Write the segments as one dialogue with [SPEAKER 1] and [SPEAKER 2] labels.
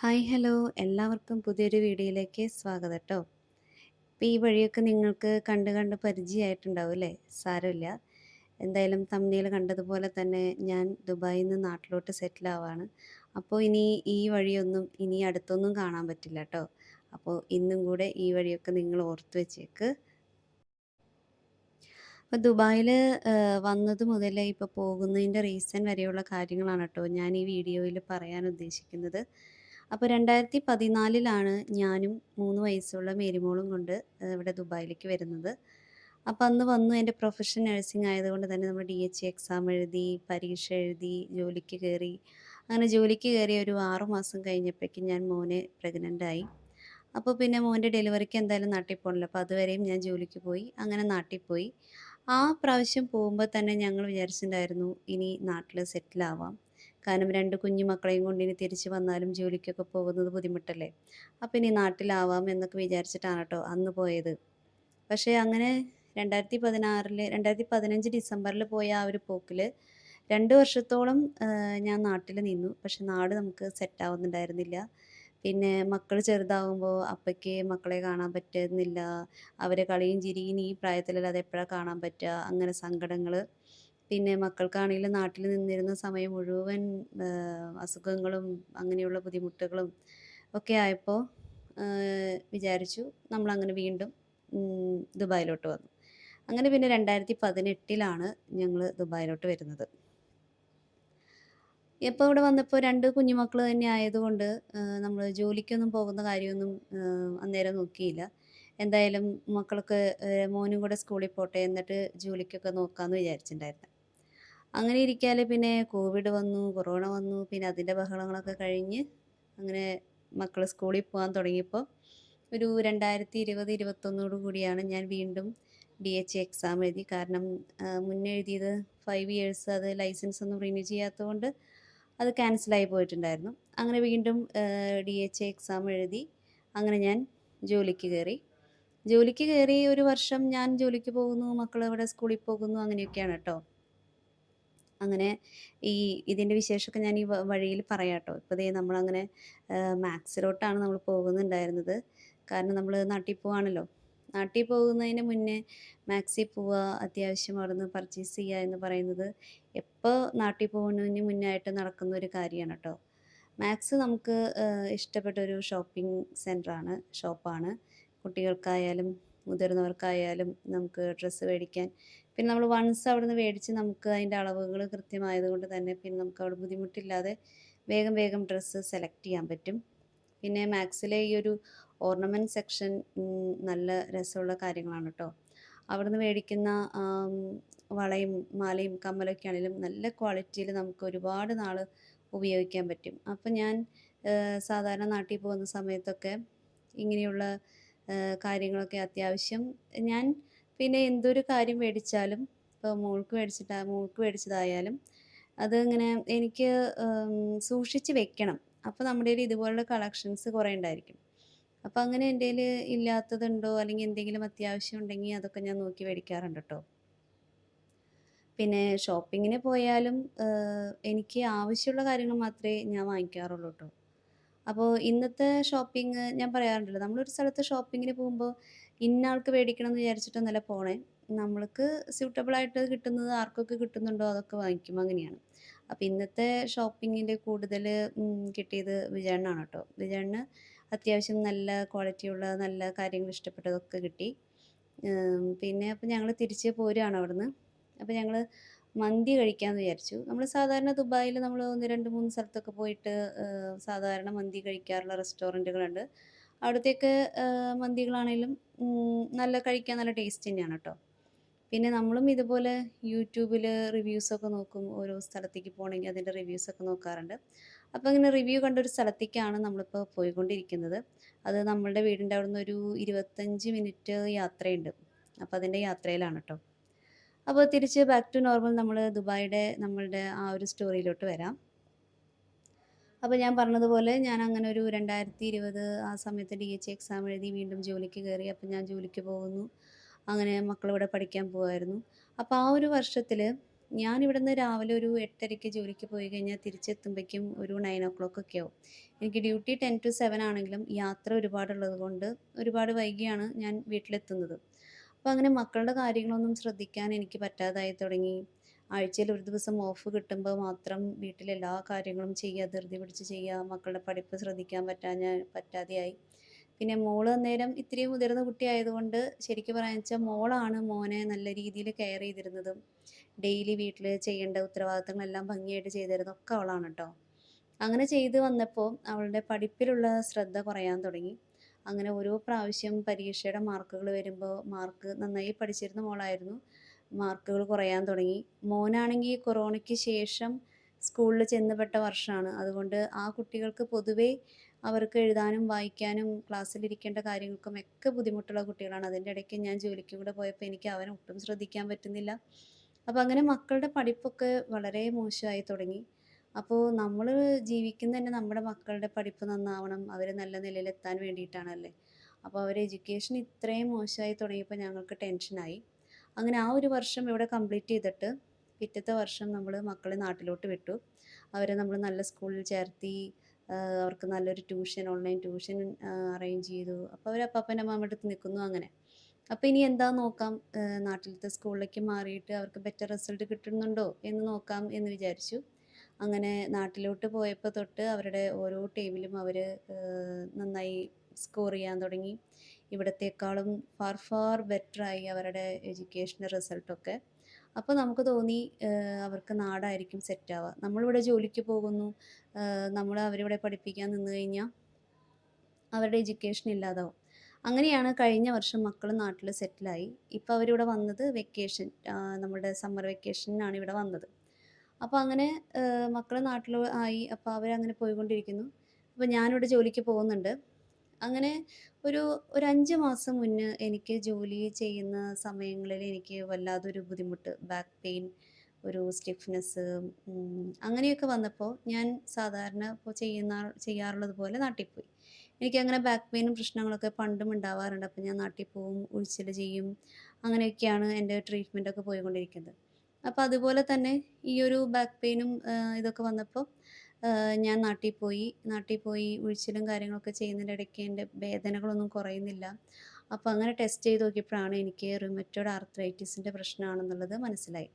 [SPEAKER 1] Hi hello. എല്ലാവർക്കും പുതിയൊരു വീഡിയോയിലേക്ക് സ്വാഗതം കേട്ടോ ഇപ്പോൾ ഈ വഴിയൊക്കെ നിങ്ങൾക്ക് കണ്ട് കണ്ട് പരിചയമായിട്ടുണ്ടാവും അല്ലേ? സാരമില്ല. എന്തായാലും തമ്മിൽ കണ്ടതുപോലെ തന്നെ ഞാൻ ദുബായിൽ നിന്ന് നാട്ടിലോട്ട് സെറ്റിൽ ആവാണ്. അപ്പോൾ ഇനി ഈ വഴിയൊന്നും ഇനി അടുത്തൊന്നും കാണാൻ പറ്റില്ല കേട്ടോ അപ്പോൾ ഇന്നും കൂടെ ഈ വഴിയൊക്കെ നിങ്ങൾ ഓർത്ത് വെച്ചേക്ക്. അപ്പോൾ ദുബായിൽ വന്നത് മുതൽ ഇപ്പോൾ പോകുന്നതിന്റെ റീസൺ വരെയുള്ള കാര്യങ്ങളാണ് കേട്ടോ ഞാൻ ഈ വീഡിയോയിൽ പറയാൻ ഉദ്ദേശിക്കുന്നത്. അപ്പോൾ രണ്ടായിരത്തി പതിനാലിലാണ് ഞാനും മൂന്ന് വയസ്സുള്ള മേരിമോളും കൊണ്ട് ഇവിടെ ദുബായിലേക്ക് വരുന്നത്. അപ്പം അന്ന് വന്നു എന്റെ പ്രൊഫഷൻ നഴ്സിംഗ് ആയതുകൊണ്ട് തന്നെ നമ്മൾ ഡി എച്ച് എക്സാം എഴുതി പരീക്ഷ എഴുതി ജോലിക്ക് കയറി. അങ്ങനെ ജോലിക്ക് കയറി ഒരു ആറു മാസം കഴിഞ്ഞപ്പോഴേക്കും ഞാൻ മോനെ ആയി. അപ്പോൾ പിന്നെ മോന്റെ ഡെലിവറിക്ക് എന്തായാലും നാട്ടിൽ പോകണല്ലോ അപ്പോൾ അതുവരെയും ഞാൻ ജോലിക്ക് പോയി. അങ്ങനെ നാട്ടിൽ പോയി. ആ പ്രാവശ്യം പോകുമ്പോൾ തന്നെ ഞങ്ങൾ വിചാരിച്ചിട്ടുണ്ടായിരുന്നു ഇനി നാട്ടിൽ സെറ്റിൽ ആവാം. കാരണം രണ്ട് കുഞ്ഞു മക്കളെയും കൊണ്ട് ഇനി തിരിച്ച് വന്നാലും ജോലിക്കൊക്കെ പോകുന്നത് ബുദ്ധിമുട്ടല്ലേ? അപ്പം ഇനി നാട്ടിലാവാം എന്നൊക്കെ വിചാരിച്ചിട്ടാണ് കേട്ടോ അന്ന് പോയത്. പക്ഷേ അങ്ങനെ രണ്ടായിരത്തി പതിനാറിൽ രണ്ടായിരത്തി പതിനഞ്ച് ഡിസംബറിൽ പോയ ആ ഒരു പോക്കിൽ രണ്ട് വർഷത്തോളം ഞാൻ നാട്ടിൽ നിന്നു. പക്ഷെ നാട് നമുക്ക് സെറ്റ് ആവുന്നുണ്ടായിരുന്നില്ല പിന്നെ മക്കൾ ചെറുതാവുമ്പോൾ അപ്പയ്ക്ക് മക്കളെ കാണാൻ പറ്റുന്നില്ല. അവരെ കളിയും ചിരിയും ഈ പ്രായത്തിലല്ലാതെ എപ്പോഴാണ് കാണാൻ പറ്റുക അങ്ങനെ സങ്കടങ്ങൾ പിന്നെ മക്കൾക്കാണെങ്കിലും നാട്ടിൽ നിന്നിരുന്ന സമയം മുഴുവൻ അസുഖങ്ങളും അങ്ങനെയുള്ള ബുദ്ധിമുട്ടുകളും ഒക്കെ ആയപ്പോൾ വിചാരിച്ചു നമ്മളങ്ങനെ വീണ്ടും ദുബായിലോട്ട് വന്നു. അങ്ങനെ പിന്നെ രണ്ടായിരത്തി പതിനെട്ടിലാണ് ഞങ്ങൾ ദുബായിലോട്ട് വരുന്നത്. ഇപ്പോൾ ഇവിടെ വന്നപ്പോൾ രണ്ട് കുഞ്ഞുമക്കൾ തന്നെ ആയതുകൊണ്ട് നമ്മൾ ജോലിക്കൊന്നും പോകുന്ന കാര്യമൊന്നും അന്നേരം നോക്കിയില്ല. എന്തായാലും മക്കളൊക്കെ മോനും കൂടെ സ്കൂളിൽ പോട്ടെ എന്നിട്ട് ജോലിക്കൊക്കെ നോക്കാമെന്ന് വിചാരിച്ചിട്ടുണ്ടായിരുന്നു. അങ്ങനെ ഇരിക്കാതെ പിന്നെ കോവിഡ് വന്നു കൊറോണ വന്നു പിന്നെ അതിന്റെ ബഹളങ്ങളൊക്കെ കഴിഞ്ഞ് അങ്ങനെ മക്കൾ സ്കൂളിൽ പോകാൻ തുടങ്ങിയപ്പോൾ ഒരു രണ്ടായിരത്തി ഇരുപത് ഇരുപത്തൊന്നോട് കൂടിയാണ് ഞാൻ വീണ്ടും ഡി എച്ച് എക്സാം എഴുതി. കാരണം മുന്നേ എഴുതിയത് ഫൈവ് ഇയേഴ്സ് അത് ലൈസൻസ് ഒന്നും റിന്യൂ ചെയ്യാത്തതുകൊണ്ട് അത് ക്യാൻസലായി പോയിട്ടുണ്ടായിരുന്നു. അങ്ങനെ വീണ്ടും ഡി എച്ച് എക്സാം എഴുതി. അങ്ങനെ ഞാൻ ജോലിക്ക് കയറി. ജോലിക്ക് കയറി ഒരു വർഷം ഞാൻ ജോലിക്ക് പോകുന്നു മക്കൾ ഇവിടെ സ്കൂളിൽ പോകുന്നു അങ്ങനെയൊക്കെയാണ് കേട്ടോ അങ്ങനെ ഈ ഇതിന്റെ വിശേഷമൊക്കെ ഞാൻ ഈ വഴിയിൽ പറയാം കേട്ടോ ഇപ്പോൾ ദേ നമ്മളങ്ങനെ മാത്സിലോട്ടാണ് നമ്മൾ പോകുന്നുണ്ടായിരുന്നത്. കാരണം നമ്മൾ നാട്ടിൽ പോവാണല്ലോ. നാട്ടിൽ പോകുന്നതിന് മുന്നേ മാക്സി പോവുക അത്യാവശ്യം അവിടുന്ന് പർച്ചേസ് ചെയ്യുക എന്ന് പറയുന്നത് എപ്പോൾ നാട്ടിൽ പോകുന്നതിന് മുന്നേ ആയിട്ട് നടക്കുന്ന ഒരു കാര്യമാണ് കേട്ടോ. മാക്സ് നമുക്ക് ഇഷ്ടപ്പെട്ട ഒരു ഷോപ്പിംഗ് സെന്ററാണ് ഷോപ്പാണ്. കുട്ടികൾക്കായാലും മുതിർന്നവർക്കായാലും നമുക്ക് ഡ്രസ്സ് മേടിക്കാൻ പിന്നെ നമ്മൾ വൺസ് അവിടെ നിന്ന് മേടിച്ച് നമുക്ക് അതിന്റെ അളവുകൾ കൃത്യമായതുകൊണ്ട് തന്നെ പിന്നെ നമുക്ക് അവിടെ ബുദ്ധിമുട്ടില്ലാതെ വേഗം വേഗം ഡ്രസ്സ് സെലക്ട് ചെയ്യാൻ പറ്റും. പിന്നെ മാക്സിലെ ഈ ഒരു ഓർണമെന്റ് സെക്ഷൻ നല്ല രസമുള്ള കാര്യങ്ങളാണ് കേട്ടോ അവിടുന്ന് മേടിക്കുന്ന വളയും മാലയും കമ്മലൊക്കെ ആണെങ്കിലും നല്ല ക്വാളിറ്റിയിൽ നമുക്ക് ഒരുപാട് നാൾ ഉപയോഗിക്കാൻ പറ്റും. അപ്പം ഞാൻ സാധാരണ നാട്ടിൽ പോകുന്ന സമയത്തൊക്കെ ഇങ്ങനെയുള്ള കാര്യങ്ങളൊക്കെ അത്യാവശ്യം ഞാൻ പിന്നെ എന്തൊരു കാര്യം മേടിച്ചാലും ഇപ്പോൾ മോൾക്ക് മേടിച്ചിട്ടാ മോൾക്ക് മേടിച്ചതായാലും അത് എനിക്ക് സൂക്ഷിച്ച് വെക്കണം. അപ്പോൾ നമ്മുടെ കയ്യിൽ ഇതുപോലുള്ള കളക്ഷൻസ് കുറേ ഉണ്ടായിരിക്കും. അപ്പോൾ അങ്ങനെ എന്റെ കയ്യിൽ ഇല്ലാത്തതുണ്ടോ? അല്ലെങ്കിൽ എന്തെങ്കിലും അത്യാവശ്യം ഉണ്ടെങ്കിൽ അതൊക്കെ ഞാൻ നോക്കി മേടിക്കാറുണ്ട് കേട്ടോ. പിന്നെ ഷോപ്പിങ്ങിന് പോയാലും എനിക്ക് ആവശ്യമുള്ള കാര്യങ്ങൾ മാത്രമേ ഞാൻ വാങ്ങിക്കാറുള്ളൂ കേട്ടോ. അപ്പോൾ ഇന്നത്തെ ഷോപ്പിംഗ് ഞാൻ പറയാറുണ്ടല്ലോ നമ്മളൊരു സ്ഥലത്ത് ഷോപ്പിങ്ങിന് പോകുമ്പോൾ ഇന്ന ആൾക്ക് മേടിക്കണം എന്ന് വിചാരിച്ചിട്ടൊന്നുമല്ല പോണേ. നമ്മൾക്ക് സ്യൂട്ടബിൾ ആയിട്ട് കിട്ടുന്നത് ആർക്കൊക്കെ കിട്ടുന്നുണ്ടോ അതൊക്കെ വാങ്ങിക്കും. അങ്ങനെയാണ്. അപ്പം ഇന്നത്തെ ഷോപ്പിങ്ങിന്റെ കൂടുതൽ കിട്ടിയത് വിജയണ്ണാണ് കേട്ടോ വിജയണ്ണ് അത്യാവശ്യം നല്ല ക്വാളിറ്റിയുള്ള നല്ല കാര്യങ്ങൾ ഇഷ്ടപ്പെട്ടതൊക്കെ കിട്ടി. പിന്നെ അപ്പോൾ ഞങ്ങൾ തിരിച്ച് പോരുകയാണ് അവിടുന്ന്. അപ്പോൾ ഞങ്ങൾ മന്തി കഴിക്കാമെന്ന് വിചാരിച്ചു. നമ്മൾ സാധാരണ ദുബായിൽ നമ്മൾ ഒന്ന് രണ്ട് മൂന്ന് സ്ഥലത്തൊക്കെ പോയിട്ട് സാധാരണ മന്തി കഴിക്കാറുള്ള റെസ്റ്റോറന്റുകളുണ്ട് അവിടത്തേക്ക് മന്തികളാണെങ്കിലും നല്ല കഴിക്കാൻ നല്ല ടേസ്റ്റ് തന്നെയാണ് കേട്ടോ പിന്നെ നമ്മളും ഇതുപോലെ യൂട്യൂബിൽ റിവ്യൂസൊക്കെ നോക്കും ഓരോ സ്ഥലത്തേക്ക് പോകണമെങ്കിൽ അതിന്റെ റിവ്യൂസൊക്കെ നോക്കാറുണ്ട്. അപ്പോൾ ഇങ്ങനെ റിവ്യൂ കണ്ട ഒരു സ്ഥലത്തേക്കാണ് നമ്മളിപ്പോൾ പോയിക്കൊണ്ടിരിക്കുന്നത്. അത് നമ്മളുടെ വീടിന്റെ അവിടെ നിന്ന് ഒരു ഇരുപത്തഞ്ച് മിനിറ്റ് യാത്രയുണ്ട്. അപ്പോൾ അതിന്റെ യാത്രയിലാണ് കേട്ടോ അപ്പോൾ തിരിച്ച് ബാക്ക് ടു നോർമൽ നമ്മൾ ദുബായിയുടെ നമ്മളുടെ ആ ഒരു സ്റ്റോറിയിലോട്ട് വരാം. അപ്പോൾ ഞാൻ പറഞ്ഞതുപോലെ ഞാൻ അങ്ങനെ ഒരു രണ്ടായിരത്തി ഇരുപത് ആ സമയത്ത് ഡി എച്ച് എക്സാം എഴുതി വീണ്ടും ജോലിക്ക് കയറി അപ്പം ഞാൻ ജോലിക്ക് പോകുന്നു അങ്ങനെ മക്കളിവിടെ പഠിക്കാൻ പോകുമായിരുന്നു അപ്പോൾ ആ ഒരു വർഷത്തിൽ ഞാൻ ഇവിടുന്ന് രാവിലെ ഒരു 8:30ക്ക് ജോലിക്ക് പോയി കഴിഞ്ഞാൽ തിരിച്ചെത്തുമ്പോഴേക്കും ഒരു 9:00 ഒക്കെ ആവും. എനിക്ക് ഡ്യൂട്ടി 10-7 ആണെങ്കിലും യാത്ര ഒരുപാടുള്ളത് കൊണ്ട് ഒരുപാട് വൈകിയാണ് ഞാൻ വീട്ടിലെത്തുന്നത്. അപ്പോൾ അങ്ങനെ മക്കളുടെ കാര്യങ്ങളൊന്നും ശ്രദ്ധിക്കാൻ എനിക്ക് പറ്റാതായി തുടങ്ങി. ആഴ്ചയിൽ ഒരു ദിവസം ഓഫ് കിട്ടുമ്പോൾ മാത്രം വീട്ടിലെല്ലാ കാര്യങ്ങളും ചെയ്യുക, ധൃതി പിടിച്ച് ചെയ്യുക, മക്കളുടെ പഠിപ്പ് ശ്രദ്ധിക്കാൻ പറ്റാഞ്ഞ പറ്റാതെയായി. പിന്നെ മോൾ അന്നേരം ഇത്രയും മുതിർന്ന കുട്ടിയായതുകൊണ്ട് ശരിക്കും പറയാന്ന് വെച്ചാൽ മോളാണ് മോനെ നല്ല രീതിയിൽ കെയർ ചെയ്തിരുന്നതും ഡെയിലി വീട്ടിൽ ചെയ്യേണ്ട ഉത്തരവാദിത്തങ്ങളെല്ലാം ഭംഗിയായിട്ട് ചെയ്തു തരുന്നത് ഒക്കെ അവളാണ് കേട്ടോ അങ്ങനെ ചെയ്ത് വന്നപ്പോൾ അവളുടെ പഠിപ്പിലുള്ള ശ്രദ്ധ കുറയാൻ തുടങ്ങി. അങ്ങനെ ഓരോ പ്രാവശ്യം പരീക്ഷയുടെ മാർക്കുകൾ വരുമ്പോൾ മാർക്ക് നന്നായി പഠിച്ചിരുന്ന മോളായിരുന്നു. മാർക്കുകൾ കുറയാൻ തുടങ്ങി. മോനാണെങ്കിൽ കൊറോണയ്ക്ക് ശേഷം സ്കൂളിൽ ചെന്നപ്പെട്ട വർഷമാണ്. അതുകൊണ്ട് ആ കുട്ടികൾക്ക് പൊതുവേ അവർക്ക് എഴുതാനും വായിക്കാനും ക്ലാസ്സിലിരിക്കേണ്ട കാര്യങ്ങൾക്കും ഒക്കെ ബുദ്ധിമുട്ടുള്ള കുട്ടികളാണ്. അതിന്റെ ഇടയ്ക്ക് ഞാൻ ജോലിക്ക് കൂടെ പോയപ്പോൾ എനിക്ക് അവനെ ഒട്ടും ശ്രദ്ധിക്കാൻ പറ്റുന്നില്ല. അപ്പോൾ അങ്ങനെ മക്കളുടെ പഠിപ്പൊക്കെ വളരെ മോശമായി തുടങ്ങി. അപ്പോൾ നമ്മൾ ജീവിക്കുന്ന തന്നെ നമ്മുടെ മക്കളുടെ പഠിപ്പ് നന്നാവണം, അവർ നല്ല നിലയിലെത്താൻ വേണ്ടിയിട്ടാണല്ലേ. അപ്പോൾ അവരെ എഡ്യൂക്കേഷൻ ഇത്രയും മോശമായി തുടങ്ങിയപ്പോൾ ഞങ്ങൾക്ക് ടെൻഷനായി. അങ്ങനെ ആ ഒരു വർഷം ഇവിടെ കംപ്ലീറ്റ് ചെയ്തിട്ട് പിറ്റത്തെ വർഷം നമ്മൾ മക്കളെ നാട്ടിലോട്ട് വിട്ടു. അവരെ നമ്മൾ നല്ല സ്കൂളിൽ ചേർത്തി. അവർക്ക് നല്ലൊരു ട്യൂഷൻ ഓൺലൈൻ ട്യൂഷൻ അറേഞ്ച് ചെയ്തു. അപ്പോൾ അവർ അപ്പാപ്പന്റെ അമ്മ അടുത്ത് നിൽക്കുന്നു അങ്ങനെ. അപ്പോൾ ഇനി എന്താ നോക്കാം. നാട്ടിലത്തെ സ്കൂളിലേക്ക് മാറിയിട്ട് അവർക്ക് ബെറ്റർ റിസൾട്ട് കിട്ടുന്നുണ്ടോ എന്ന് നോക്കാം എന്ന് വിചാരിച്ചു. അങ്ങനെ നാട്ടിലോട്ട് പോയപ്പോൾ തൊട്ട് അവരുടെ ഓരോ ടീമിലും അവർ നന്നായി സ്കോർ ചെയ്യാൻ തുടങ്ങി. ഇവിടത്തേക്കാളും ഫാർ ഫാർ ബെറ്ററായി അവരുടെ എഡ്യൂക്കേഷന്റെ റിസൾട്ടൊക്കെ. അപ്പോൾ നമുക്ക് തോന്നി അവർക്ക് നാടായിരിക്കും സെറ്റാവുക. നമ്മളിവിടെ ജോലിക്ക് പോകുന്നു. നമ്മൾ അവരിവിടെ പഠിപ്പിക്കാൻ നിന്ന് കഴിഞ്ഞാൽ അവരുടെ എഡ്യൂക്കേഷൻ ഇല്ലാതാവും. അങ്ങനെയാണ് കഴിഞ്ഞ വർഷം മക്കൾ നാട്ടിൽ സെറ്റിലായി. ഇപ്പോൾ അവരിവിടെ വന്നത് വെക്കേഷൻ നമ്മുടെ സമ്മർ വെക്കേഷനാണ് ഇവിടെ വന്നത്. അപ്പോൾ അങ്ങനെ മക്കൾ നാട്ടിൽ ആയി. അപ്പോൾ അവരങ്ങനെ പോയിക്കൊണ്ടിരിക്കുന്നു. അപ്പോൾ ഞാനിവിടെ ജോലിക്ക് പോകുന്നുണ്ട്. അങ്ങനെ ഒരു ഒരു അഞ്ച് മാസം മുന്നേ എനിക്ക് ജോലി ചെയ്യുന്ന സമയങ്ങളിൽ എനിക്ക് വല്ലാതൊരു ബുദ്ധിമുട്ട്, ബാക്ക് പെയിൻ, ഒരു സ്റ്റിഫ്നെസ് അങ്ങനെയൊക്കെ വന്നപ്പോൾ ഞാൻ സാധാരണ ഇപ്പോൾ ചെയ്യുന്ന ചെയ്യാറുള്ളത് പോലെ നാട്ടിൽ പോയി. എനിക്ക് അങ്ങനെ ബാക്ക് പെയിനും പ്രശ്നങ്ങളൊക്കെ പണ്ടും ഉണ്ടാവാറുണ്ട്. അപ്പോൾ ഞാൻ നാട്ടിൽ പോവും, ഉഴിച്ചിൽ ചെയ്യും. അങ്ങനെയൊക്കെയാണ് എന്റെ ട്രീറ്റ്മെന്റൊക്കെ പോയിക്കൊണ്ടിരിക്കുന്നത്. അപ്പോൾ അതുപോലെ തന്നെ ഈ ഒരു ബാക്ക് പെയിനും ഇതൊക്കെ വന്നപ്പോൾ ഞാൻ നാട്ടിൽ പോയി. നാട്ടിൽ പോയി ഉഴിച്ചിലും കാര്യങ്ങളൊക്കെ ചെയ്യുന്നതിന്റെ ഇടയ്ക്ക് എന്റെ വേദനകളൊന്നും കുറയുന്നില്ല. അപ്പോൾ അങ്ങനെ ടെസ്റ്റ് ചെയ്ത് നോക്കിയപ്പോഴാണ് എനിക്ക് റിമറ്റോഡ് ആർത്രൈറ്റിസിന്റെ പ്രശ്നമാണെന്നുള്ളത് മനസ്സിലായി.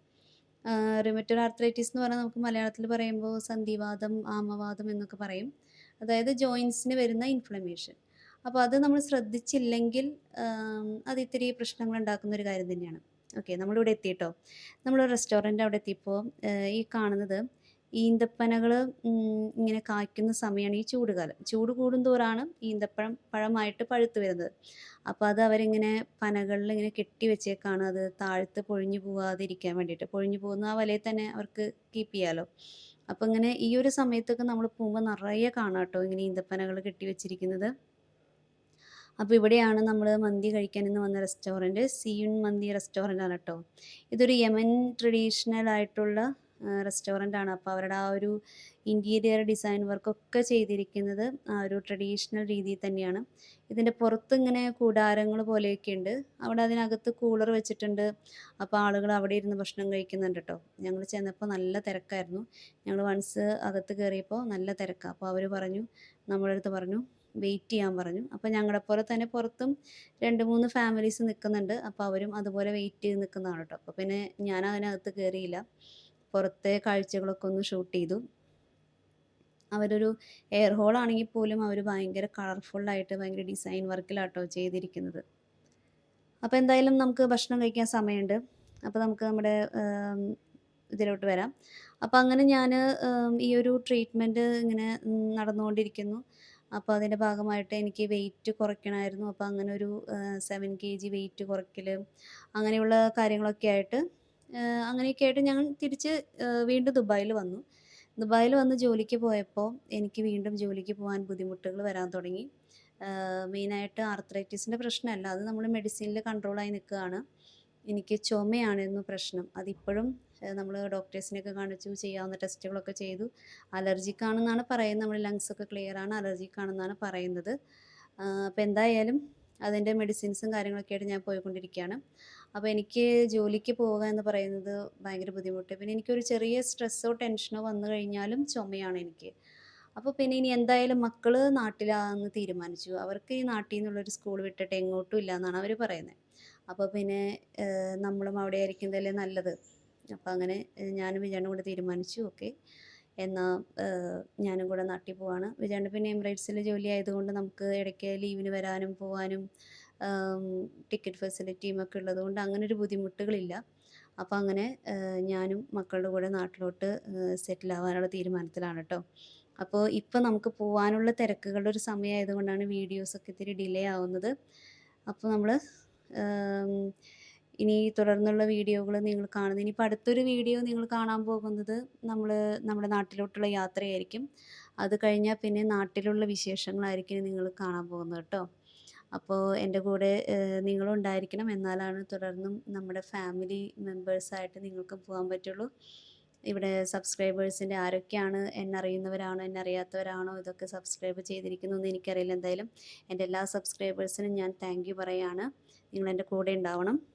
[SPEAKER 1] റിമറ്റോഡ് ആർത്രൈറ്റിസ് എന്ന് പറഞ്ഞാൽ നമുക്ക് മലയാളത്തിൽ പറയുമ്പോൾ സന്ധിവാദം ആമവാദം എന്നൊക്കെ പറയും. അതായത് ജോയിൻസിന് വരുന്ന ഇൻഫ്ലമേഷൻ. അപ്പോൾ അത് നമ്മൾ ശ്രദ്ധിച്ചില്ലെങ്കിൽ അത് ഇത്തിരി പ്രശ്നങ്ങൾ ഉണ്ടാക്കുന്ന ഒരു കാര്യം തന്നെയാണ്. ഓക്കെ നമ്മളിവിടെ എത്തിയിട്ടോ നമ്മൾ റെസ്റ്റോറന്റ് അവിടെ എത്തിയപ്പോൾ ഈ കാണുന്നത് ഈന്തപ്പനകൾ ഇങ്ങനെ കായ്ക്കുന്ന സമയമാണ് ഈ ചൂടുകാലം. ചൂട് കൂടുന്തോറാണ് ഈന്തപ്പഴം പഴമായിട്ട് പഴുത്ത് വരുന്നത്. അപ്പോൾ അത് അവരിങ്ങനെ പനകളിൽ ഇങ്ങനെ കെട്ടി വെച്ചേക്കാണ് അത് താഴത്ത് പൊഴിഞ്ഞു പോകാതിരിക്കാൻ വേണ്ടിയിട്ട്. പൊഴിഞ്ഞു പോകുന്ന ആ വലയിൽ തന്നെ അവർക്ക് കീപ്പ് ചെയ്യാമല്ലോ അപ്പോൾ ഇങ്ങനെ ഈ ഒരു സമയത്തൊക്കെ നമ്മൾ പോകുമ്പോൾ നിറയെ കാണാം കേട്ടോ ഇങ്ങനെ ഈന്തപ്പനകൾ കെട്ടി വെച്ചിരിക്കുന്നത്. അപ്പോൾ ഇവിടെയാണ് നമ്മൾ മന്തി കഴിക്കാൻ ഇന്ന് വന്ന റെസ്റ്റോറന്റ്. സിയുൻ മന്തി റെസ്റ്റോറന്റ് ആണ് കേട്ടോ ഇതൊരു യമൻ ട്രഡീഷണൽ ആയിട്ടുള്ള ഏഹ് റെസ്റ്റോറന്റ് ആണ്. അപ്പോൾ അവരുടെ ആ ഒരു ഇന്റീരിയർ ഡിസൈൻ വർക്കൊക്കെ ചെയ്തിരിക്കുന്നത് ആ ഒരു ട്രഡീഷണൽ രീതിയിൽ തന്നെയാണ്. ഇതിന്റെ പുറത്ത് ഇങ്ങനെ കൂടാരങ്ങൾ പോലെയൊക്കെ ഉണ്ട്. അവിടെ അതിനകത്ത് കൂളർ വെച്ചിട്ടുണ്ട്. അപ്പോൾ ആളുകൾ അവിടെ ഇരുന്ന് ഭക്ഷണം കഴിക്കുന്നുണ്ട് കേട്ടോ ഞങ്ങൾ ചെന്നപ്പോൾ നല്ല തിരക്കായിരുന്നു. ഞങ്ങൾ വൺസ് അകത്ത് കയറിയപ്പോൾ നല്ല തിരക്കാണ് അപ്പോൾ അവർ പറഞ്ഞു നമ്മുടെ അടുത്ത് പറഞ്ഞു വെയിറ്റ് ചെയ്യാൻ പറഞ്ഞു. അപ്പോൾ ഞങ്ങളുടെ പോലെ തന്നെ പുറത്തും 2, 3 ഫാമിലീസ് നിൽക്കുന്നുണ്ട്. അപ്പോൾ അവരും അതുപോലെ വെയിറ്റ് ചെയ്ത് നിൽക്കുന്നതാണ് കേട്ടോ അപ്പോൾ പിന്നെ ഞാൻ അതിനകത്ത് കയറിയില്ല. പുറത്തെ കാഴ്ചകളൊക്കെ ഒന്ന് ഷൂട്ട് ചെയ്തു. അവരൊരു എയർ ഹോൾ ആണെങ്കിൽ പോലും അവർ ഭയങ്കര കളർഫുള്ളായിട്ട് ഭയങ്കര ഡിസൈൻ വർക്കിലാട്ടോ ചെയ്തിരിക്കുന്നത്. അപ്പോൾ എന്തായാലും നമുക്ക് ഭക്ഷണം കഴിക്കാൻ സമയമുണ്ട്. അപ്പോൾ നമുക്ക് നമ്മുടെ ഇതിലോട്ട് വരാം. അപ്പോൾ അങ്ങനെ ഞാൻ ഈ ഒരു ട്രീറ്റ്മെന്റ് ഇങ്ങനെ നടന്നുകൊണ്ടിരിക്കുന്നു. അപ്പോൾ അതിന്റെ ഭാഗമായിട്ട് എനിക്ക് വെയിറ്റ് കുറയ്ക്കണമായിരുന്നു. അപ്പോൾ അങ്ങനെ ഒരു സെവൻ കെ ജി വെയിറ്റ് കുറയ്ക്കൽ അങ്ങനെയുള്ള കാര്യങ്ങളൊക്കെ ആയിട്ട് അങ്ങനെയൊക്കെ ആയിട്ട് ഞാൻ തിരിച്ച് വീണ്ടും ദുബായിൽ വന്നു. ദുബായിൽ വന്ന് ജോലിക്ക് പോയപ്പോൾ എനിക്ക് വീണ്ടും ജോലിക്ക് പോകാൻ ബുദ്ധിമുട്ടുകൾ വരാൻ തുടങ്ങി. മെയിനായിട്ട് ആർത്രൈറ്റിസിന്റെ പ്രശ്നമല്ല. അത് നമ്മൾ മെഡിസിനിൽ കൺട്രോളായി നിൽക്കുകയാണ്. എനിക്ക് ചുമയാണെന്നു പ്രശ്നം. അതിപ്പോഴും നമ്മൾ ഡോക്ടേഴ്സിനെയൊക്കെ കാണിച്ചു. ചെയ്യാവുന്ന ടെസ്റ്റുകളൊക്കെ ചെയ്തു. അലർജിക്കാണെന്നാണ് പറയുന്നത്. നമ്മുടെ ലങ്സൊക്കെ ക്ലിയർ ആണ്. അലർജിക്കാണെന്നാണ് പറയുന്നത്. അപ്പോൾ എന്തായാലും അതിന്റെ മെഡിസിൻസും കാര്യങ്ങളൊക്കെ ആയിട്ട് ഞാൻ പോയിക്കൊണ്ടിരിക്കുകയാണ്. അപ്പോൾ എനിക്ക് ജോലിക്ക് പോവുക എന്ന് പറയുന്നത് ഭയങ്കര ബുദ്ധിമുട്ട്. പിന്നെ എനിക്കൊരു ചെറിയ സ്ട്രെസ്സോ ടെൻഷനോ വന്നു കഴിഞ്ഞാലും ചുമയാണ് എനിക്ക്. അപ്പോൾ പിന്നെ ഇനി എന്തായാലും മക്കൾ നാട്ടിലാണെന്ന് തീരുമാനിച്ചു. അവർക്ക് ഈ നാട്ടിൽ നിന്നുള്ളൊരു സ്കൂൾ വിട്ടിട്ട് എങ്ങോട്ടും ഇല്ല എന്നാണ് അവർ പറയുന്നത്. അപ്പോൾ പിന്നെ നമ്മളും അവിടെ ആയിരിക്കുന്നതല്ലേ നല്ലത്. അപ്പോൾ അങ്ങനെ ഞാനും വിചാരണ കൂടെ തീരുമാനിച്ചു. ഓക്കെ. എന്നാൽ ഞാനും കൂടെ നാട്ടിൽ പോവാണ്. വിചാരണ പിന്നെ എമിറേറ്റ്സിൽ ജോലി ആയതുകൊണ്ട് നമുക്ക് ഇടയ്ക്ക് ലീവിന് വരാനും പോവാനും ടിക്കറ്റ് ഫെസിലിറ്റിയും ഒക്കെ ഉള്ളതുകൊണ്ട് അങ്ങനെ ഒരു ബുദ്ധിമുട്ടുകളില്ല. അപ്പോൾ അങ്ങനെ ഞാനും മക്കളുടെ കൂടെ നാട്ടിലോട്ട് സെറ്റിൽ ആവാനുള്ള തീരുമാനത്തിലാണ് കേട്ടോ അപ്പോൾ ഇപ്പോൾ നമുക്ക് പോകാനുള്ള തിരക്കുകളുടെ ഒരു സമയമായതുകൊണ്ടാണ് വീഡിയോസൊക്കെ ഇത്തിരി ഡിലേ ആവുന്നത്. അപ്പോൾ നമ്മൾ ഇനി തുടർന്നുള്ള വീഡിയോകൾ നിങ്ങൾ കാണുന്നത്. ഇനിയിപ്പോൾ അടുത്തൊരു വീഡിയോ നിങ്ങൾ കാണാൻ പോകുന്നത് നമ്മൾ നമ്മുടെ നാട്ടിലോട്ടുള്ള യാത്രയായിരിക്കും. അത് കഴിഞ്ഞാൽ പിന്നെ നാട്ടിലുള്ള വിശേഷങ്ങളായിരിക്കും നിങ്ങൾ കാണാൻ പോകുന്നത് കേട്ടോ. അപ്പോൾ എന്റെ കൂടെ നിങ്ങളുണ്ടായിരിക്കണം. എന്നാലാണ് തുടർന്നും നമ്മുടെ ഫാമിലി മെമ്പേഴ്സായിട്ട് നിങ്ങൾക്ക് പോകാൻ പറ്റുള്ളൂ. ഇവിടെ സബ്സ്ക്രൈബേഴ്സിന്റെ ആരൊക്കെയാണ് എന്നറിയുന്നവരാണോ എന്നറിയാത്തവരാണോ ഇതൊക്കെ സബ്സ്ക്രൈബ് ചെയ്തിരിക്കുന്നു എന്ന് എനിക്കറിയില്ല എന്തായാലും. എന്റെ എല്ലാ സബ്സ്ക്രൈബേഴ്സിനും ഞാൻ താങ്ക് യു പറയാണ്. നിങ്ങൾ എന്റെ കൂടെ ഉണ്ടാവണം.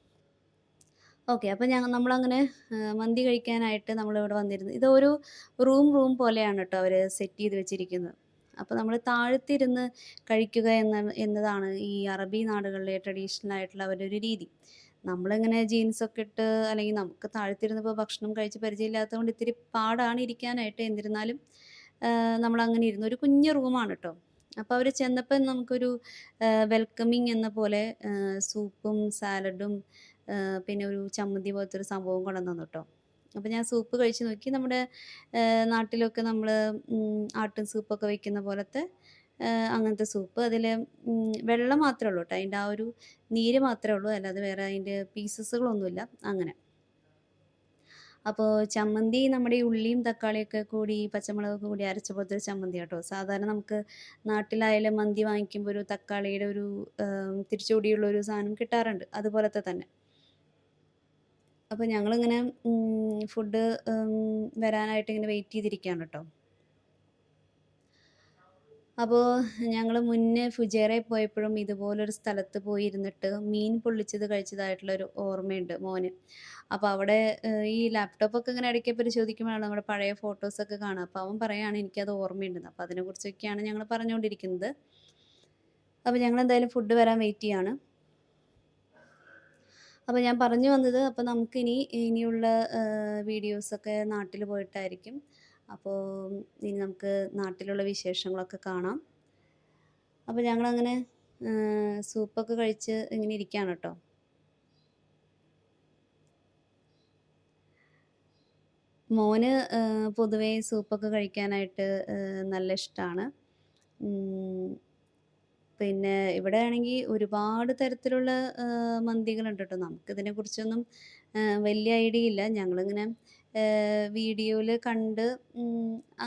[SPEAKER 1] ഓക്കെ. അപ്പോൾ ഞങ്ങൾ നമ്മളങ്ങനെ മന്തി കഴിക്കാനായിട്ട് നമ്മളിവിടെ വന്നിരുന്നു. ഇതൊരു റൂം റൂം പോലെയാണ് കേട്ടോ അവർ സെറ്റ് ചെയ്ത് വെച്ചിരിക്കുന്നത്. അപ്പോൾ നമ്മൾ താഴത്തിരുന്ന് കഴിക്കുക എന്ന എന്നതാണ് ഈ അറബി നാടുകളിലെ ട്രഡീഷണൽ ആയിട്ടുള്ള അവരുടെ ഒരു രീതി. നമ്മളിങ്ങനെ ജീൻസൊക്കെ ഇട്ട് അല്ലെങ്കിൽ നമുക്ക് താഴത്തിരുന്നപ്പോൾ ഭക്ഷണം കഴിച്ച് പരിചയമില്ലാത്തതുകൊണ്ട് ഇത്തിരി പാടാണ് ഇരിക്കാനായിട്ട്. എന്നിരുന്നാലും നമ്മളങ്ങനെ ഇരുന്നു. ഒരു കുഞ്ഞ് റൂമാണ് കേട്ടോ അപ്പോൾ അവർ ചെന്നപ്പോൾ നമുക്കൊരു വെൽക്കമിങ് എന്ന പോലെ സൂപ്പും സാലഡും പിന്നെ ഒരു ചമ്മന്തി പോലത്തെ ഒരു സംഭവം കൊണ്ടുവന്നു കേട്ടോ അപ്പോൾ ഞാൻ സൂപ്പ് കഴിച്ച് നോക്കി. നമ്മുടെ നാട്ടിലൊക്കെ നമ്മൾ ആട്ടും സൂപ്പൊക്കെ വെക്കുന്ന പോലത്തെ അങ്ങനത്തെ സൂപ്പ് അതിൽ വെള്ളം മാത്രമേ ഉള്ളൂ കേട്ടോ അതിന്റെ ആ ഒരു നീര് മാത്രമേ ഉള്ളൂ. അല്ലാതെ വേറെ അതിന്റെ പീസസുകളൊന്നുമില്ല. അങ്ങനെ. അപ്പോൾ ചമ്മന്തി നമ്മുടെ ഈ ഉള്ളിയും തക്കാളിയൊക്കെ കൂടി പച്ചമുളകൊക്കെ കൂടി അരച്ച പോലത്തെ ഒരു ചമ്മന്തി കേട്ടോ സാധാരണ നമുക്ക് നാട്ടിലായാലും മന്തി വാങ്ങിക്കുമ്പോൾ ഒരു തക്കാളിയുടെ ഒരു തിരിച്ചുകൂടിയുള്ള ഒരു സാധനം കിട്ടാറുണ്ട്. അതുപോലത്തെ തന്നെ. അപ്പോൾ ഞങ്ങളിങ്ങനെ ഫുഡ് വരാനായിട്ട് ഇങ്ങനെ വെയിറ്റ് ചെയ്തിരിക്കുകയാണ് കേട്ടോ അപ്പോൾ ഞങ്ങൾ മുന്നേ ഫുജേറയിൽ പോയപ്പോഴും ഇതുപോലൊരു സ്ഥലത്ത് പോയി ഇരുന്നിട്ട് മീൻ പൊള്ളിച്ചത് കഴിച്ചതായിട്ടുള്ളൊരു ഓർമ്മയുണ്ട് മോന്. അപ്പോൾ അവിടെ ഈ ലാപ്ടോപ്പൊക്കെ ഇങ്ങനെ ഇടയ്ക്ക് പരിശോധിക്കുമ്പോഴാണ് നമ്മുടെ പഴയ ഫോട്ടോസൊക്കെ കാണുക. അപ്പോൾ അവൻ പറയുകയാണ് എനിക്കത് ഓർമ്മയുണ്ടെന്ന്. അപ്പോൾ അതിനെക്കുറിച്ചൊക്കെയാണ് ഞങ്ങൾ പറഞ്ഞുകൊണ്ടിരിക്കുന്നത് അപ്പോൾ ഞങ്ങൾ എന്തായാലും ഫുഡ് വരാൻ വെയിറ്റ് ചെയ്യാണ്. അപ്പോൾ ഞാൻ പറഞ്ഞു വന്നത് അപ്പോൾ നമുക്കിനി ഇനിയുള്ള വീഡിയോസൊക്കെ നാട്ടിൽ പോയിട്ടായിരിക്കും. അപ്പോൾ ഇനി നമുക്ക് നാട്ടിലുള്ള വിശേഷങ്ങളൊക്കെ കാണാം. അപ്പോൾ ഞങ്ങളങ്ങനെ സൂപ്പൊക്കെ കഴിച്ച് ഇങ്ങനെ ഇരിക്കുകയാണ് കേട്ടോ. മോന് പൊതുവേ സൂപ്പൊക്കെ കഴിക്കാനായിട്ട് നല്ല ഇഷ്ടമാണ് പിന്നെ ഇവിടെ ആണെങ്കിൽ ഒരുപാട് തരത്തിലുള്ള മന്തികളുണ്ട് കേട്ടോ നമുക്കിതിനെക്കുറിച്ചൊന്നും കുറിച്ചൊന്നും വലിയ ഐഡിയ ഇല്ല. ഞങ്ങളിങ്ങനെ വീഡിയോയിൽ കണ്ട്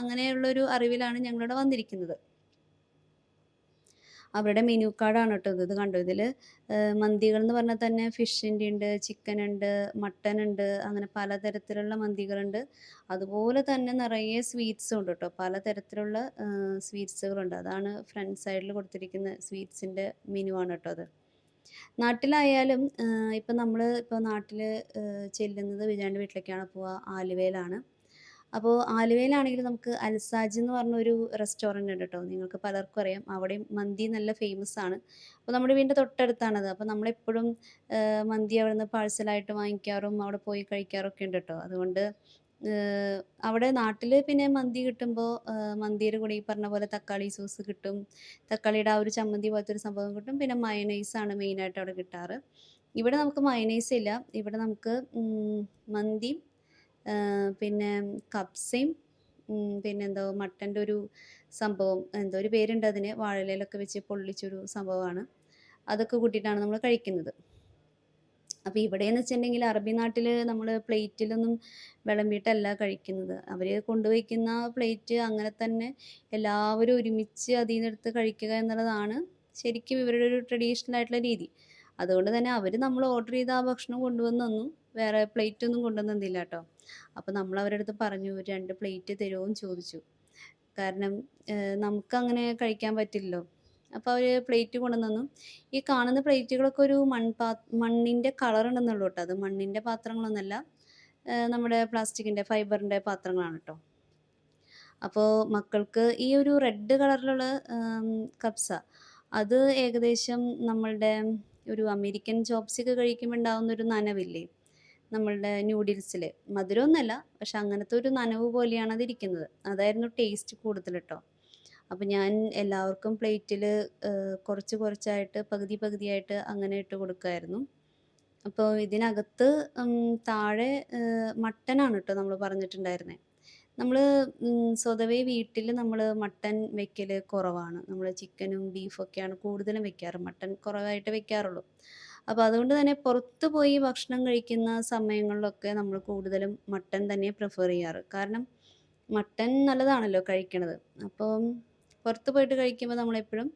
[SPEAKER 1] അങ്ങനെയുള്ള അങ്ങനെയുള്ളൊരു അറിവിലാണ് ഞങ്ങളിവിടെ വന്നിരിക്കുന്നത്. അവരുടെ മെനു കാർഡാണ് കേട്ടോ ഇത്. കണ്ടോ? ഇതിൽ മന്തികൾ എന്ന് പറഞ്ഞാൽ തന്നെ ഫിഷിന്റെ ഉണ്ട് ചിക്കൻ ഉണ്ട് മട്ടൻ ഉണ്ട് അങ്ങനെ പലതരത്തിലുള്ള മന്തികളുണ്ട് അതുപോലെ തന്നെ നിറയെ സ്വീറ്റ്സും ഉണ്ട് കേട്ടോ. പലതരത്തിലുള്ള സ്വീറ്റ്സുകളുണ്ട് അതാണ് ഫ്രണ്ട് സൈഡിൽ കൊടുത്തിരിക്കുന്ന സ്വീറ്റ്സിന്റെ മെനു ആണ് കേട്ടോ അത്. നാട്ടിലായാലും ഇപ്പം നമ്മൾ ഇപ്പോൾ നാട്ടിൽ ചെല്ലുന്നത് വിജയന്റെ വീട്ടിലേക്കാണ് പോവുക ആലുവയിലാണ്. അപ്പോൾ ആലുവയിലാണെങ്കിൽ നമുക്ക് അൽസാജ് എന്ന് പറഞ്ഞ ഒരു റെസ്റ്റോറന്റ് ഉണ്ട് കേട്ടോ നിങ്ങൾക്ക് പലർക്കും അറിയാം. അവിടെയും മന്തി നല്ല ഫേമസ് ആണ്. അപ്പോൾ നമ്മുടെ വീടിന്റെ തൊട്ടടുത്താണത്. അപ്പോൾ നമ്മളെപ്പോഴും മന്തി അവിടെ നിന്ന് പാഴ്സലായിട്ട് വാങ്ങിക്കാറും അവിടെ പോയി കഴിക്കാറൊക്കെ ഉണ്ട് കേട്ടോ അതുകൊണ്ട് അവിടെ നാട്ടിൽ പിന്നെ മന്തി കിട്ടുമ്പോൾ മന്തിയുടെ കൂടെ ഈ പറഞ്ഞ പോലെ തക്കാളി സോസ് കിട്ടും. തക്കാളിയുടെ ആ ഒരു ചമ്മന്തി പോലത്തെ ഒരു സംഭവം കിട്ടും. പിന്നെ മയനൈസാണ് മെയിനായിട്ട് അവിടെ കിട്ടാറ്. ഇവിടെ നമുക്ക് മയനൈസ് ഇല്ല. ഇവിടെ നമുക്ക് മന്തി മന്തിയും പിന്നെ കബ്സയും ഉം, പിന്നെന്തോ മട്ടന്റെ ഒരു സംഭവം എന്തോ ഒരു പേരുണ്ട് അതിന് വാഴയിലൊക്കെ വെച്ച് പൊള്ളിച്ചൊരു സംഭവമാണ്. അതൊക്കെ കൂട്ടിയിട്ടാണ് നമ്മൾ കഴിക്കുന്നത്. അപ്പോൾ ഇവിടെയെന്ന് വെച്ചിട്ടുണ്ടെങ്കിൽ അറബി നാട്ടിൽ നമ്മൾ പ്ലേറ്റിലൊന്നും വിളമ്പിയിട്ടല്ല കഴിക്കുന്നത്. അവർ കൊണ്ടുവയ്ക്കുന്ന പ്ലേറ്റ് അങ്ങനെ തന്നെ എല്ലാവരും ഒരുമിച്ച് അതിൽ നിന്ന് എടുത്ത് കഴിക്കുക എന്നുള്ളതാണ് ശരിക്കും ഇവരുടെ ഒരു ട്രഡീഷണൽ ആയിട്ടുള്ള രീതി. അതുകൊണ്ട് തന്നെ അവർ നമ്മൾ ഓർഡർ ചെയ്ത ആ ഭക്ഷണം കൊണ്ടുവന്നൊന്നും വേറെ പ്ലേറ്റ് ഒന്നും കൊണ്ടുവന്നില്ല കേട്ടോ. അപ്പോൾ നമ്മൾ അവരുടെ അടുത്ത് പറഞ്ഞു രണ്ട് പ്ലേറ്റ് തരുമോ ചോദിച്ചു. കാരണം നമുക്ക് അങ്ങനെ കഴിക്കാൻ പറ്റില്ലല്ലോ. അപ്പോൾ അവർ പ്ലേറ്റ് കൊണ്ടുവന്നു ഈ കാണുന്ന പ്ലേറ്റുകളൊക്കെ ഒരു മൺപാ മണ്ണിന്റെ കളർ ഉണ്ടെന്നുള്ളൂ കേട്ടോ. അത് മണ്ണിന്റെ പാത്രങ്ങളൊന്നുമല്ല നമ്മുടെ പ്ലാസ്റ്റിക്കിന്റെ ഫൈബറിന്റെ പാത്രങ്ങളാണ് കേട്ടോ. അപ്പോൾ മക്കൾക്ക് ഈ ഒരു റെഡ് കളറിലുള്ള കപ്സ അത് ഏകദേശം നമ്മളുടെ ഒരു അമേരിക്കൻ ചോപ്സിക്ക് കഴിക്കുമ്പോൾ ഒരു നനവില്ലേ? നമ്മളുടെ ന്യൂഡിൽസിൽ മധുരമൊന്നുമല്ല പക്ഷെ അങ്ങനത്തെ ഒരു നനവ് പോലെയാണ് അതിരിക്കുന്നത് അതായിരുന്നു ടേസ്റ്റ് കൂടുതൽ കേട്ടോ അപ്പം ഞാൻ എല്ലാവർക്കും പ്ലേറ്റിൽ കുറച്ച് കുറച്ചായിട്ട് പകുതി പകുതിയായിട്ട് അങ്ങനെ ഇട്ട് കൊടുക്കുമായിരുന്നു. അപ്പോൾ ഇതിനകത്ത് താഴെ മട്ടനാണ് കേട്ടോ നമ്മൾ പറഞ്ഞിട്ടുണ്ടായിരുന്നത് നമ്മൾ സ്വതവേ വീട്ടിൽ നമ്മൾ മട്ടൻ വെക്കൽ കുറവാണ്. നമ്മൾ ചിക്കനും ബീഫൊക്കെയാണ് കൂടുതലും വെക്കാറ്. മട്ടൻ കുറവായിട്ട് വെക്കാറുള്ളൂ. അപ്പോൾ അതുകൊണ്ട് തന്നെ പുറത്ത് പോയി ഭക്ഷണം കഴിക്കുന്ന സമയങ്ങളിലൊക്കെ നമ്മൾ കൂടുതലും മട്ടൻ തന്നെ പ്രിഫർ ചെയ്യാറ്. കാരണം മട്ടൻ നല്ലതാണല്ലോ കഴിക്കണത്. അപ്പോൾ പുറത്ത് പോയിട്ട് കഴിക്കുമ്പോൾ നമ്മളെപ്പോഴും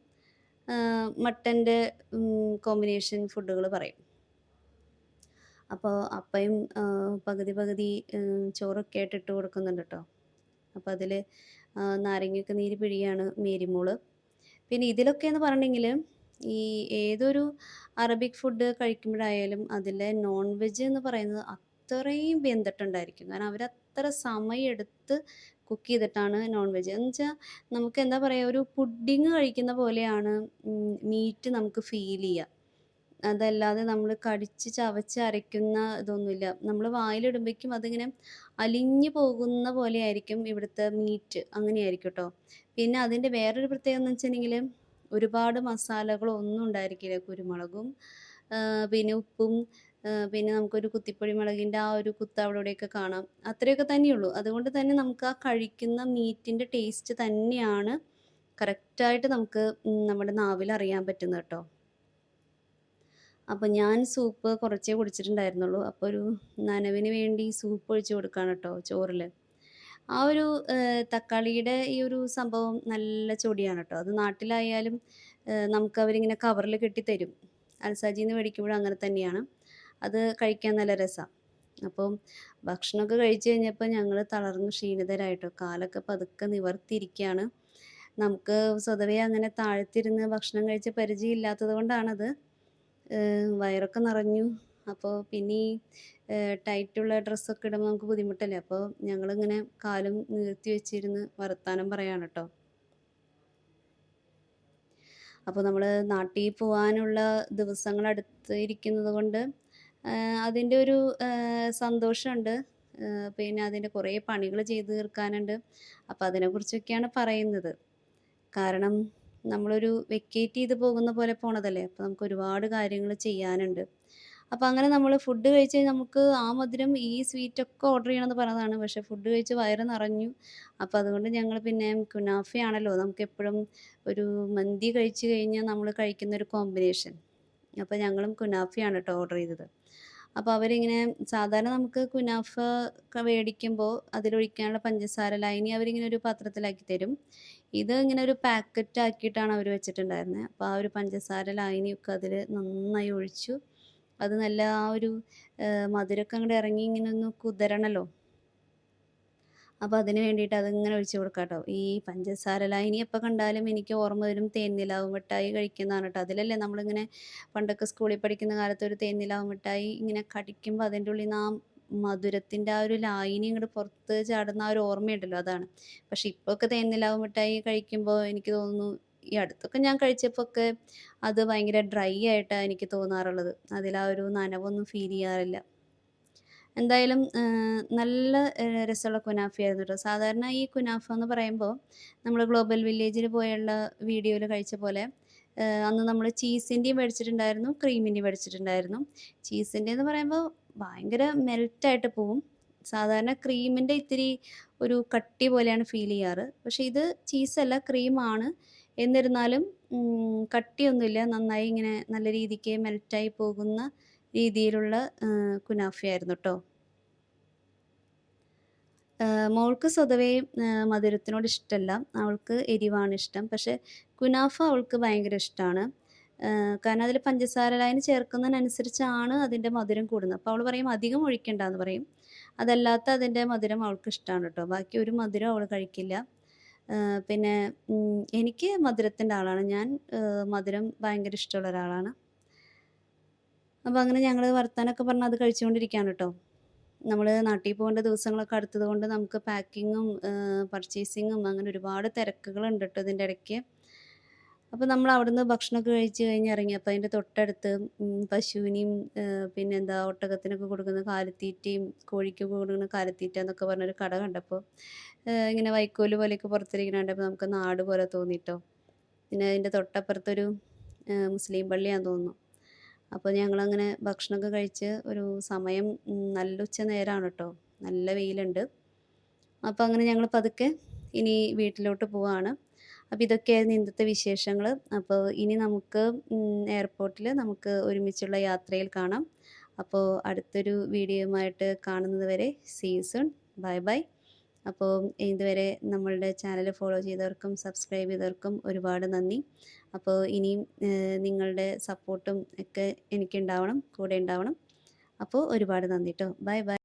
[SPEAKER 1] മട്ടന്റെ കോമ്പിനേഷൻ ഫുഡുകൾ പറയും. അപ്പോൾ അപ്പയും പകുതി പകുതി ചോറൊക്കെ ആയിട്ട് ഇട്ട് കൊടുക്കുന്നുണ്ട് കേട്ടോ അപ്പോൾ അതിൽ നാരങ്ങയൊക്കെ നീര് പിഴിയാണ് മേരിമോൾ. പിന്നെ ഇതിലൊക്കെ എന്ന് പറഞ്ഞിട്ടുണ്ടെങ്കിൽ ഈ ഏതൊരു അറബിക് ഫുഡ് കഴിക്കുമ്പോഴായാലും അതിലെ നോൺ വെജ് എന്ന് പറയുന്നത് അത്രയും വെന്തിട്ടുണ്ടായിരിക്കും. കാരണം അവരത്ര സമയം എടുത്ത് കുക്ക് ചെയ്തിട്ടാണ് നോൺ വെജ് എന്ന് വെച്ചാൽ നമുക്ക് എന്താ പറയുക ഒരു പുഡിങ് കഴിക്കുന്ന പോലെയാണ് മീറ്റ് നമുക്ക് ഫീൽ ചെയ്യുക അതല്ലാതെ നമ്മൾ കടിച്ച് ചവച്ച് അരയ്ക്കുന്ന ഇതൊന്നുമില്ല. നമ്മൾ വായിലിടുമ്പോഴേക്കും അതിങ്ങനെ അലിഞ്ഞു പോകുന്ന പോലെ ആയിരിക്കും ഇവിടുത്തെ മീറ്റ് അങ്ങനെയായിരിക്കും കേട്ടോ പിന്നെ അതിന്റെ വേറൊരു പ്രത്യേകത എന്ന് വെച്ചിട്ടുണ്ടെങ്കിൽ ഒരുപാട് മസാലകളൊന്നും ഉണ്ടായിരിക്കില്ല. കുരുമുളകും പിന്നെ ഉപ്പും പിന്നെ നമുക്കൊരു കുത്തിപ്പൊടി മുളകിന്റെ ആ ഒരു കുത്ത് അവിടെയൊക്കെ കാണാം. അത്രയൊക്കെ തന്നെയുള്ളൂ. അതുകൊണ്ട് തന്നെ നമുക്ക് ആ കഴിക്കുന്ന മീറ്റിന്റെ ടേസ്റ്റ് തന്നെയാണ് കറക്റ്റായിട്ട് നമുക്ക് നമ്മുടെ നാവിൽ അറിയാൻ പറ്റുന്നത് കേട്ടോ. അപ്പോൾ ഞാൻ സൂപ്പ് കുറച്ചേ കുടിച്ചിട്ടുണ്ടായിരുന്നുള്ളൂ. അപ്പോൾ ഒരു നനവിന് വേണ്ടി സൂപ്പ് ഒഴിച്ച് കൊടുക്കുകയാണ് കേട്ടോ ചോറിൽ ആ ഒരു തക്കാളിയുടെ ഈ ഒരു സംഭവം നല്ല ചൊടിയാണ് കേട്ടോ അത് നാട്ടിലായാലും നമുക്ക് അവരിങ്ങനെ കവറിൽ കെട്ടിത്തരും. അൽസാജിയിൽ നിന്ന് മേടിക്കുമ്പോഴും അങ്ങനെ തന്നെയാണ്. അത് കഴിക്കാൻ നല്ല രസമാണ് അപ്പം ഭക്ഷണമൊക്കെ കഴിച്ചു കഴിഞ്ഞപ്പോൾ ഞങ്ങൾ തളർന്ന് ക്ഷീണിതരായിട്ടോ. കാലൊക്കെ പതുക്കെ നിവർത്തിയിരിക്കുകയാണ് നമുക്ക് സ്വതവേ അങ്ങനെ താഴ്ത്തിരുന്ന് ഭക്ഷണം കഴിച്ച് പരിചയമില്ലാത്തത് കൊണ്ടാണത്. ഏഹ് വയറൊക്കെ നിറഞ്ഞു. അപ്പോൾ പിന്നെ ഈ ടൈറ്റുള്ള ഡ്രസ്സൊക്കെ ഇടുമ്പോൾ നമുക്ക് ബുദ്ധിമുട്ടല്ലേ? അപ്പോൾ ഞങ്ങളിങ്ങനെ കാലും നിർത്തി വെച്ചിരുന്ന് വർത്താനം പറയാണ് കേട്ടോ അപ്പോൾ നമ്മൾ നാട്ടിൽ പോകാനുള്ള ദിവസങ്ങൾ അടുത്ത് ഇരിക്കുന്നത് കൊണ്ട് അതിന്റെ ഒരു സന്തോഷമുണ്ട് പിന്നെ അതിന്റെ കുറേ പണികൾ ചെയ്തു തീർക്കാനുണ്ട്. അപ്പോൾ അതിനെക്കുറിച്ചൊക്കെയാണ് പറയുന്നത്. കാരണം നമ്മളൊരു വെക്കേറ്റ് ചെയ്ത് പോകുന്ന പോലെ പോണതല്ലേ? അപ്പോൾ നമുക്ക് ഒരുപാട് കാര്യങ്ങൾ ചെയ്യാനുണ്ട്. അപ്പോൾ അങ്ങനെ നമ്മൾ ഫുഡ് കഴിച്ച് നമുക്ക് ആ മധുരം ഈ സ്വീറ്റൊക്കെ ഓർഡർ ചെയ്യണമെന്ന് പറഞ്ഞതാണ്. പക്ഷേ ഫുഡ് കഴിച്ച് വയറ് നിറഞ്ഞു. അപ്പോൾ അതുകൊണ്ട് ഞങ്ങൾ പിന്നെ കുനാഫയാണല്ലോ നമുക്ക് എപ്പോഴും ഒരു മന്തി കഴിച്ച് കഴിഞ്ഞാൽ നമ്മൾ കഴിക്കുന്ന ഒരു കോമ്പിനേഷൻ അപ്പോൾ ഞങ്ങളും കുനാഫയാണ് കേട്ടോ ഓർഡർ ചെയ്തത്. അപ്പോൾ അവരിങ്ങനെ സാധാരണ നമുക്ക് കുനാഫ മേടിക്കുമ്പോൾ അതിലൊഴിക്കാനുള്ള പഞ്ചസാര ലൈനി അവരിങ്ങനെ ഒരു പാത്രത്തിലാക്കി തരും. ഇത് ഇങ്ങനെ ഒരു പാക്കറ്റ് ആക്കിയിട്ടാണ് അവർ വെച്ചിട്ടുണ്ടായിരുന്നത് അപ്പോൾ ആ ഒരു പഞ്ചസാര ലൈനിയൊക്കെ അതിൽ നന്നായി ഒഴിച്ചു. അത് നല്ല ആ ഒരു മധുരമൊക്കെ അങ്ങോട്ട് ഇറങ്ങി ഇങ്ങനെ ഒന്ന് കുതിരണല്ലോ. അപ്പോൾ അതിന് വേണ്ടിയിട്ട് അതിങ്ങനെ ഒഴിച്ച് കൊടുക്കാം കേട്ടോ ഈ പഞ്ചസാര ലായനി എപ്പോൾ കണ്ടാലും എനിക്ക് ഓർമ്മ വരും തേൻനിലാവ് മിഠായി കഴിക്കുന്നതാണ് കേട്ടോ. അതിലല്ലേ നമ്മളിങ്ങനെ പണ്ടൊക്കെ സ്കൂളിൽ പഠിക്കുന്ന കാലത്ത് ഒരു തേൻനിലാവ് മിഠായി ഇങ്ങനെ കടിക്കുമ്പോൾ അതിന്റെ ഉള്ളിൽ നിന്ന് ആ മധുരത്തിന്റെ ആ ഒരു ലായനി ഇങ്ങോട്ട് പുറത്ത് ചാടുന്ന ആ ഒരു ഓർമ്മയുണ്ടല്ലോ അതാണ്. പക്ഷെ ഇപ്പോഴൊക്കെ ഒക്കെ തേൻനിലാവ് മിഠായി കഴിക്കുമ്പോൾ എനിക്ക് തോന്നുന്നു ഈ അടുത്തൊക്കെ ഞാൻ കഴിച്ചപ്പോൾ ഒക്കെ അത് ഭയങ്കര ഡ്രൈ ആയിട്ടാണ് എനിക്ക് തോന്നാറുള്ളത്. അതിൽ ആ ഒരു നനവൊന്നും ഫീൽ ചെയ്യാറില്ല. എന്തായാലും നല്ല രസമുള്ള കുനാഫയായിരുന്നു കേട്ടോ സാധാരണ ഈ കുനാഫ എന്ന് പറയുമ്പോൾ നമ്മൾ ഗ്ലോബൽ വില്ലേജിൽ പോയുള്ള വീഡിയോയിൽ കഴിച്ച പോലെ അന്ന് നമ്മൾ ചീസിന്റെയും മേടിച്ചിട്ടുണ്ടായിരുന്നു ക്രീമിന്റെയും മേടിച്ചിട്ടുണ്ടായിരുന്നു. ചീസിന്റെ എന്ന് പറയുമ്പോൾ ഭയങ്കര മെൽറ്റായിട്ട് പോവും. സാധാരണ ക്രീമിന്റെ ഇത്തിരി ഒരു കട്ടി പോലെയാണ് ഫീൽ ചെയ്യാറ്. പക്ഷേ ഇത് ചീസല്ല ക്രീമാണ്. എന്നിരുന്നാലും കട്ടിയൊന്നുമില്ല. നന്നായി ഇങ്ങനെ നല്ല രീതിക്ക് മെൽറ്റായി പോകുന്ന രീതിയിലുള്ള കുനാഫിയായിരുന്നു കേട്ടോ മോൾക്ക് സ്വതവേ മധുരത്തിനോട് ഇഷ്ടമല്ല അവൾക്ക് എരിവാണ് ഇഷ്ടം. പക്ഷെ കുനാഫ അവൾക്ക് ഭയങ്കര ഇഷ്ടമാണ് കാരണം അതിൽ പഞ്ചസാര ലൈന് ചേർക്കുന്നതിനനുസരിച്ചാണ് അതിന്റെ മധുരം കൂടുന്നത്. അപ്പോൾ അവൾ പറയും അധികം ഒഴിക്കണ്ടെന്ന് പറയും. അതല്ലാത്ത അതിന്റെ മധുരം അവൾക്ക് ഇഷ്ടമാണ് കേട്ടോ ബാക്കി ഒരു മധുരം അവൾ കഴിക്കില്ല. പിന്നെ എനിക്ക് മധുരത്തിന്റെ ആളാണ്. ഞാൻ മധുരം ഭയങ്കര ഇഷ്ടമുള്ള ഒരാളാണ്. അപ്പോൾ അങ്ങനെ ഞങ്ങൾ വർത്താനൊക്കെ പറഞ്ഞ് അത് കഴിച്ചുകൊണ്ടിരിക്കുകയാണ് കേട്ടോ. നമ്മൾ നാട്ടിൽ പോകേണ്ട ദിവസങ്ങളൊക്കെ അടുത്തത് കൊണ്ട് നമുക്ക് പാക്കിങ്ങും പർച്ചേസിങ്ങും അങ്ങനെ ഒരുപാട് തിരക്കുകളുണ്ട് കേട്ടോ ഇതിന്റെ ഇടയ്ക്ക്. അപ്പോൾ നമ്മൾ അവിടുന്ന് ഭക്ഷണമൊക്കെ കഴിച്ച് കഴിഞ്ഞ് ഇറങ്ങിയപ്പോൾ അതിന്റെ തൊട്ടടുത്ത് പശുവിനെയും പിന്നെന്താ ഒട്ടകത്തിനൊക്കെ കൊടുക്കുന്ന കാലിത്തീറ്റയും കോഴിക്കൊക്കെ കൊടുക്കുന്ന കാലിത്തീറ്റ എന്നൊക്കെ പറഞ്ഞൊരു കട കണ്ടപ്പോൾ ഇങ്ങനെ വൈക്കോൽ പോലെയൊക്കെ പുറത്തിരിക്കണ കണ്ടപ്പോൾ നമുക്ക് നാട് പോലെ തോന്നിട്ടോ. പിന്നെ അതിന്റെ തൊട്ടപ്പുറത്തൊരു മുസ്ലിം പള്ളിയാണെന്ന് തോന്നുന്നു. അപ്പോൾ ഞങ്ങളങ്ങനെ ഭക്ഷണമൊക്കെ കഴിച്ച് ഒരു സമയം നല്ല ഉച്ച നേരമാണ് കേട്ടോ നല്ല വെയിലുണ്ട്. അപ്പോൾ അങ്ങനെ ഞങ്ങൾ പതുക്കെ ഇനി വീട്ടിലോട്ട് പോവാണ്. അപ്പോൾ ഇതൊക്കെയായിരുന്നു ഇന്നത്തെ വിശേഷങ്ങൾ അപ്പോൾ ഇനി നമുക്ക് എയർപോർട്ടിൽ നമുക്ക് ഒരുമിച്ചുള്ള യാത്രയിൽ കാണാം. അപ്പോൾ അടുത്തൊരു വീഡിയോയുമായിട്ട് കാണുന്നത് വരെ സീസൺ ബൈ ബൈ അപ്പോൾ ഇതുവരെ നമ്മളുടെ ചാനൽ ഫോളോ ചെയ്തവർക്കും സബ്സ്ക്രൈബ് ചെയ്തവർക്കും ഒരുപാട് നന്ദി. അപ്പോൾ ഇനിയും നിങ്ങളുടെ സപ്പോർട്ടും ഒക്കെ എനിക്കുണ്ടാവണം കൂടെ ഉണ്ടാവണം. അപ്പോൾ ഒരുപാട് നന്ദി കേട്ടോ ബൈ ബൈ